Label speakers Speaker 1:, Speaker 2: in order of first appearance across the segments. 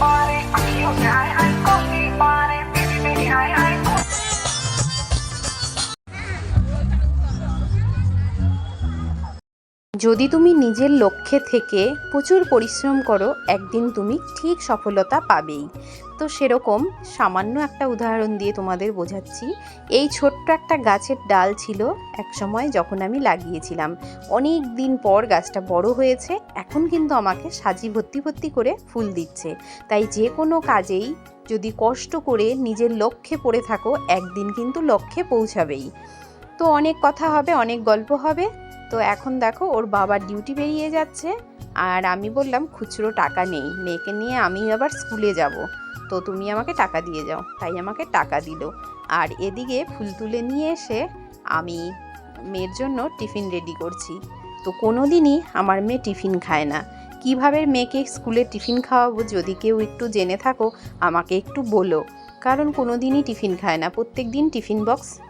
Speaker 1: body, I'm your guy, I'm coffee body, baby, baby, I, I.
Speaker 2: যদি তুমি নিজের লক্ষ্যে থেকে প্রচুর পরিশ্রম করো, একদিন তুমি ঠিক সফলতা পাবেই। তো সেরকম সামান্য একটা উদাহরণ দিয়ে তোমাদের বোঝাচ্ছি। এই ছোট্ট একটা গাছের ডাল ছিল এক সময় যখন আমি লাগিয়েছিলাম। অনেক দিন পর গাছটা বড় হয়েছে, এখন কিন্তু আমাকে সাজি ভর্তি ভর্তি করে ফুল দিচ্ছে। তাই যে কোনো কাজেই যদি কষ্ট করে নিজের লক্ষ্যে পড়ে থাকো, একদিন কিন্তু লক্ষ্যে পৌঁছাবেই। তো অনেক কথা হবে, অনেক গল্প হবে। তো এখন দেখো ওর বাবার ডিউটি বেরিয়ে যাচ্ছে। আর আমি বললাম, খুচরো টাকা নেই। মেয়েকে নিয়ে আমি আবার স্কুলে যাব। তো তুমি আমাকে টাকা দিয়ে যাও। তাই আমাকে টাকা দিল। আর এদিকে ফুল তুলে নিয়ে এসে আমি মেয়ের জন্য টিফিন রেডি করছি। তো কোনো দিনই আমার মেয়ে টিফিন খায় না। কীভাবে মেয়েকে স্কুলে টিফিন খাওয়াবো যদি কেউ একটু জেনে থাকো, আমাকে একটু বলো। কারণ কোনো দিনই টিফিন খায় না। প্রত্যেক দিন টিফিন বক্স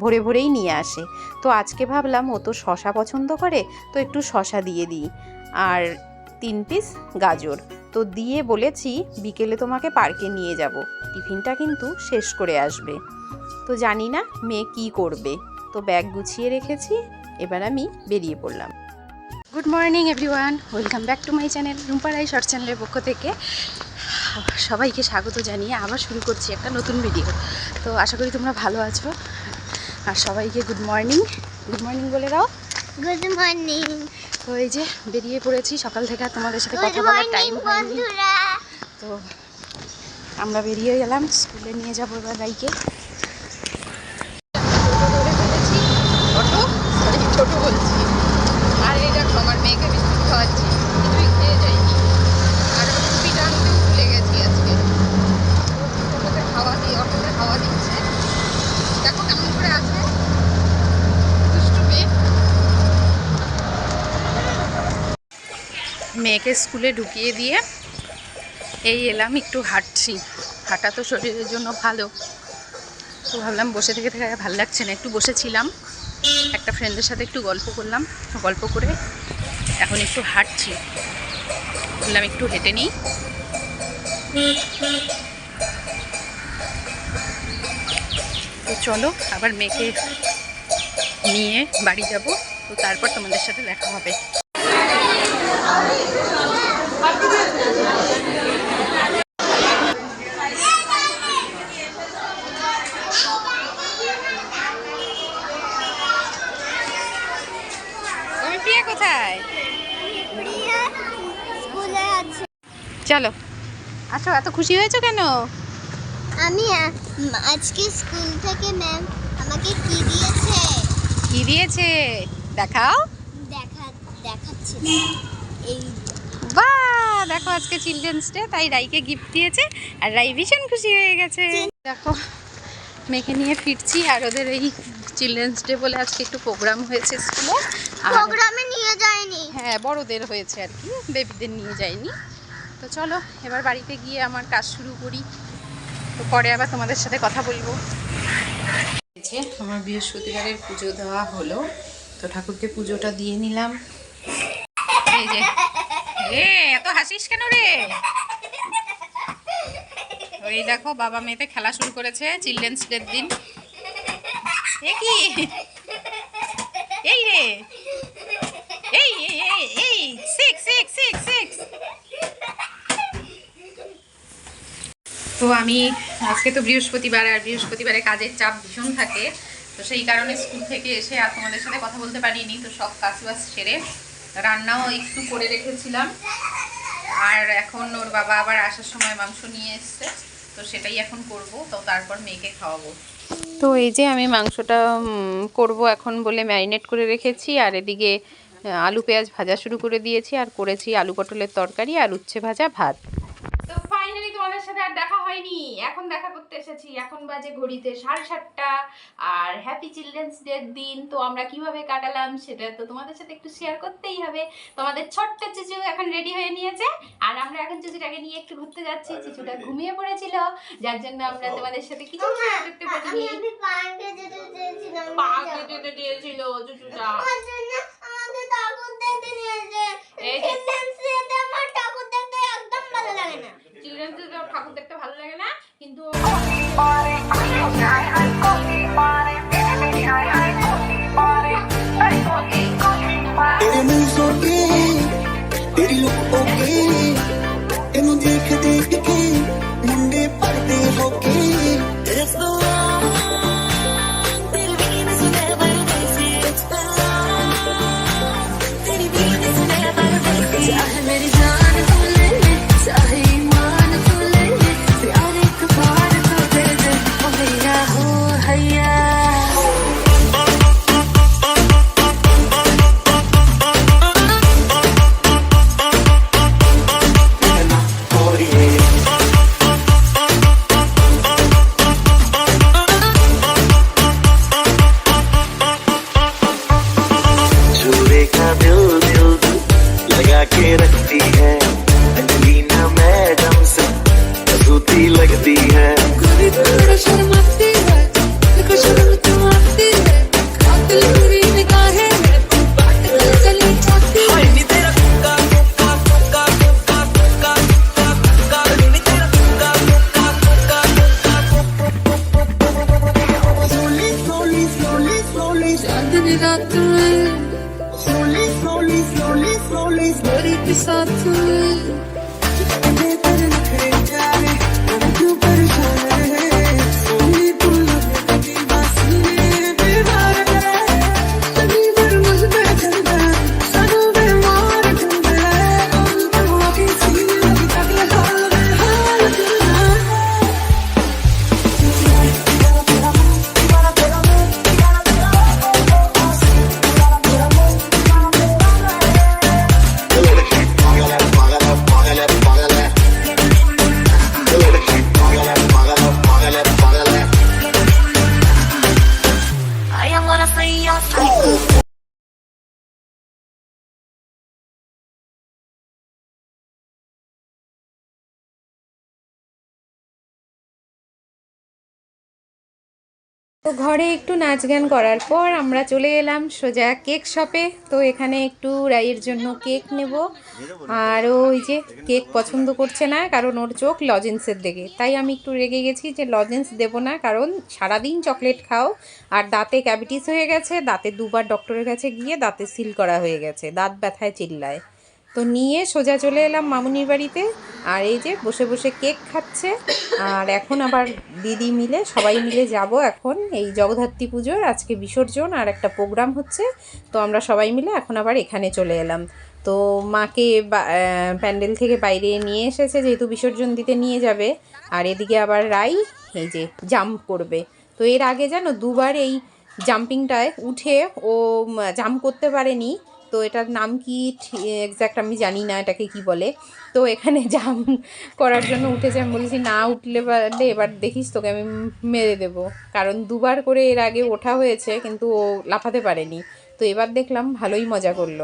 Speaker 2: ভরে ভরেই নিয়ে আসে। তো আজকে ভাবলাম ও তো শশা পছন্দ করে, তো একটু শশা দিয়ে দিই। আর তিন পিস গাজর। তো দিয়ে বলেছি বিকেলে তোমাকে পার্কে নিয়ে যাব। টিফিনটা কিন্তু শেষ করে আসবে। তো জানি না মেয়ে কি করবে। তো ব্যাগ গুছিয়ে রেখেছি, এবার আমি বেরিয়ে পড়লাম। Good morning everyone welcome back to my channel Rumparai short চ্যানেলের পক্ষ থেকে। সবাইকে স্বাগত জানিয়ে আবার শুরু করছি একটা নতুন ভিডিও তো আশা করি তোমরা ভালো আছো। আর সবাইকে গুড মর্নিং গুড মর্নিং বলে দাও।
Speaker 3: গুড মর্নিং
Speaker 2: তো এই যে বেরিয়ে পড়েছি সকাল থেকে তোমাদের সাথে কথা বলার টাইম হয়নি। তো আমরা বেরিয়ে গেলাম স্কুলে নিয়ে যাব এবার রাইকে অটো সরি ছোটো বলছি আর এই দেখো আমার মেয়েকে বিস্কুট খাওয়াচ্ছি কিছুই খেয়ে যাইনি আর ওর টুপিটা আনতে ভুলে গেছি আজকে অটোতে হাওয়া দিয়ে অটোতে হাওয়া দিচ্ছে দেখো কেমন করে আছে দুষ্টু মেয়ে মেয়েকে স্কুলে ঢুকিয়ে দিয়ে এই এলাম একটু হাঁটছি। হাঁটা তো শরীরের জন্য ভালো। তো ভাবলাম বসে থেকে থেকে ভালো লাগছে না। একটু বসেছিলাম। একটা ফ্রেন্ডের সাথে একটু গল্প করলাম। গল্প করে এখন একটু হাঁটছি। বললাম একটু হেঁটে নিই। তো চলো, আবার মেয়েকে নিয়ে বাড়ি যাব। তো তারপর তোমাদের সাথে দেখা হবে তুমি প্রিয়া কোথায়
Speaker 3: প্রিয়া স্কুলে আছে
Speaker 2: চলো। আসো এত খুশি হয়েছো কেন?
Speaker 3: আমি আজকে স্কুল থেকে ম্যাম আমাকে কি দিয়েছে?
Speaker 2: কি দিয়েছে? দেখাও।
Speaker 3: দেখা দেখাচ্ছে। এই
Speaker 2: বাহ! দেখো আজকে চিলড্রেন্স ডে তাই রাইকে গিফট দিয়েছে আর রাই ভীষণ খুশি হয়ে গেছে। দেখো মেয়েকে নিয়ে ফিরছি আর ওদের এই চিলড্রেন্স ডে বলে আজকে একটু প্রোগ্রাম হয়েছে স্কুলে।
Speaker 3: প্রোগ্রামে নিয়ে যায়নি।
Speaker 2: হ্যাঁ বড়দের হয়েছে আর কি বেবিদের নিয়ে যাইনি তো চলো, এবার বাড়িতে গিয়ে আমার কাজ শুরু করি। তো পরে আবার তোমাদের সাথে কথা বলব। যে আমার বৃহস্পতিবারের পুজো দেওয়া হলো, তো ঠাকুরকে পুজোটা দিয়ে নিলাম। এই যে। এত হাসিস কেন রে? ওই দেখো, বাবা মেয়েতে খেলা শুরু করেছে চিলড্রেন্স ডের দিন। এ কি? এই রে এই এই এই এই সিক্স সিক্স সিক্স সিক্স তো আমি আজকে তো বৃহস্পতিবার আর বৃহস্পতিবারে কাজের চাপ ভীষণ থাকে। তো সেই কারণে স্কুল থেকে এসে আর তোমাদের সাথে কথা বলতে পারিনি, তো সব কাজবাজ সেরে রান্নাও একটু করে রেখেছিলাম। আর এখন ওর বাবা আবার আসার সময় মাংস নিয়ে এসছে, তো সেটাই এখন করব, তো তারপর মেয়েকে খাওয়াবো। তো এই যে আমি মাংসটা করব এখন বলে ম্যারিনেট করে রেখেছি, আর এদিকে, আলু পেঁয়াজ ভাজা শুরু করে দিয়েছি, আর করেছি আলু পটলের তরকারি আর উচ্ছে ভাজা ভাত। সাথে আর দেখা হয়নি। এখন দেখা করতে এসেছি। এখন বাজে ঘড়িতে সাড়ে সাতটা। আর হ্যাপি চিলড্রেন্স ডের দিন। তো আমরা কীভাবে কাটালাম সেটা তো তোমাদের সাথে একটু শেয়ার করতেই হবে। তোমাদের ছোট্ট চিচু এখন রেডি হয়ে নিয়েছে। আর আমরা এখন চিচুটাকে নিয়ে একটু ঘুরতে যাচ্ছি। চিচুটা ঘুমিয়ে পড়েছিল। যার জন্য আমরা তোমাদের সাথে কিছু শেয়ার করতে পারিনি।
Speaker 3: পার্কে যেতে
Speaker 2: দিয়েছিল চুচুটা।
Speaker 3: আমাকে ঠাকুর দেখতে নিয়েছে।
Speaker 2: এই
Speaker 3: চিলড্রেন্স আমার ভালো লাগে না।
Speaker 2: চিলড্রেন্স ঠাকুর দেখতে ভালো লাগে না কিন্তু
Speaker 4: sattı. wanna free your fight.
Speaker 2: তো ঘরে একটু নাচ গান করার পর আমরা চলে এলাম সোজা কেক শপে। তো এখানে একটু রাইয়ের জন্য কেক নেব। আর ওই যে কেক পছন্দ করছে না, কারণ ওর চোখ লজেন্সের দিকে। তাই আমি একটু রেগে গেছি যে লজেন্স দেব না, কারণ সারাদিন চকলেট খাও আর দাঁতে ক্যাভিটিস হয়ে গেছে, দাঁতে দুবার ডক্টরের কাছে গিয়ে দাঁতে সিল করা হয়ে গেছে, দাঁত ব্যথায় চিল্লায়। তো নিয়ে সোজা চলে এলাম মামুনির বাড়িতে। আর এই যে বসে বসে কেক খাচ্ছে। আর এখন আবার দিদি মিলে, সবাই মিলে যাব এখন এই জগদ্ধাত্রী পুজোর, আজকে বিসর্জন আর একটা প্রোগ্রাম হচ্ছে। তো আমরা সবাই মিলে এখন আবার এখানে চলে এলাম। তো মাকে প্যান্ডেল থেকে বাইরে নিয়ে এসেছে, যেহেতু বিসর্জন দিতে নিয়ে যাবে। আর এদিকে আবার রাই এই যে জাম্প করবে। তো এর আগে জানো, দুবার এই জাম্পিংটায় উঠে ও জাম্প করতে পারেনি। তো এটার নাম কি এক্স্যাক্ট আমি জানি না এটাকে কি বলে। তো এখানে জাম করার জন্য উঠেছে আমি বলেছি, না উঠলে পারলে এবার দেখিস তোকে আমি মেরে দেবো। কারণ দুবার করে এর আগে ওঠা হয়েছে, কিন্তু ও লাফাতে পারেনি। তো এবার দেখলাম ভালোই মজা করল।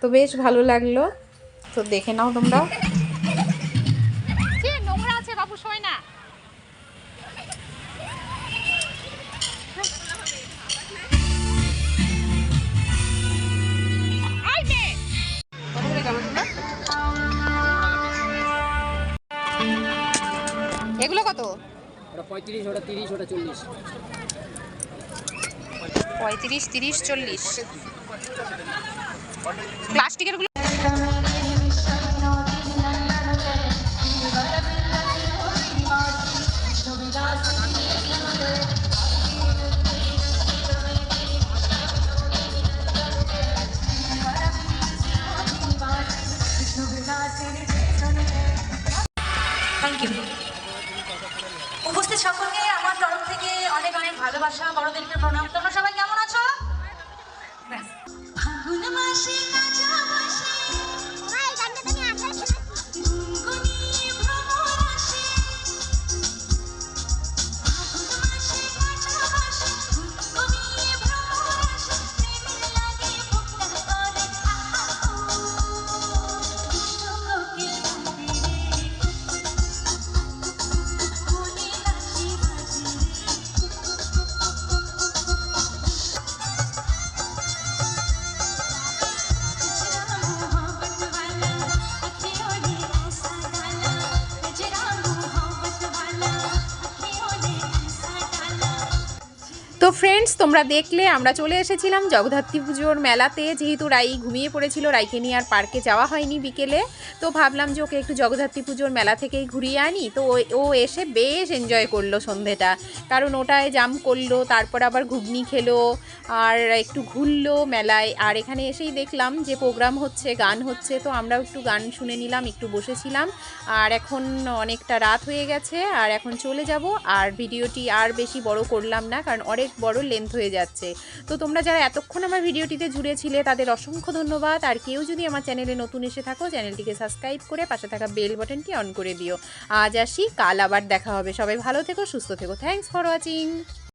Speaker 2: তো বেশ ভালো লাগল। তো দেখে নাও তোমরা। কত?
Speaker 5: ওটা পঁয়ত্রিশ ওটা তিরিশ ওটা চল্লিশ।
Speaker 2: পঁয়ত্রিশ তিরিশ চল্লিশ। প্লাস্টিকেরগুলো
Speaker 6: থ্যাংক ইউ উপস্থিত সকলকে আমার তরফ থেকে অনেক অনেক ভালোবাসা বড়দেরকে প্রণাম। তোমরা সবাই
Speaker 2: ফ্রেন্ডস তোমরা দেখলে আমরা চলে এসেছিলাম জগদ্ধাত্রী পুজোর মেলাতে। যেহেতু রাই ঘুমিয়ে পড়েছিল, রাইকে নিয়ে আর পার্কে যাওয়া হয়নি বিকেলে। তো ভাবলাম যে ওকে একটু জগদ্ধাত্রী পুজোর মেলা থেকেই ঘুরিয়ে আনি। তো ও- এসে বেশ এনজয় করল সন্ধেটা। কারণ ওটায় জাম করল, তারপর আবার ঘুগনি খেলো, আর একটু ঘুরলো মেলায়। আর এখানে এসেই দেখলাম যে প্রোগ্রাম হচ্ছে, গান হচ্ছে। তো আমরাও একটু গান শুনে নিলাম, একটু বসেছিলাম। আর এখন অনেকটা রাত হয়ে গেছে, আর এখন চলে যাব। আর ভিডিওটি আর বেশি বড় করলাম না, কারণ অনেক বড় লেন্থ হয়ে যাচ্ছে। তো তোমরা যারা এতক্ষণ আমার ভিডিওটিতে জুড়ে ছিলে তাদের অসংখ্য ধন্যবাদ। আর কেউ যদি আমার চ্যানেলে নতুন এসে থাকো, চ্যানেলটিকে সাবস্ক্রাইব করে পাশে থাকা বেল বাটনটি অন করে দিও। আজ আসি, কাল আবার দেখা হবে। সবাই ভালো থেকো, সুস্থ থেকো। Thanks for watching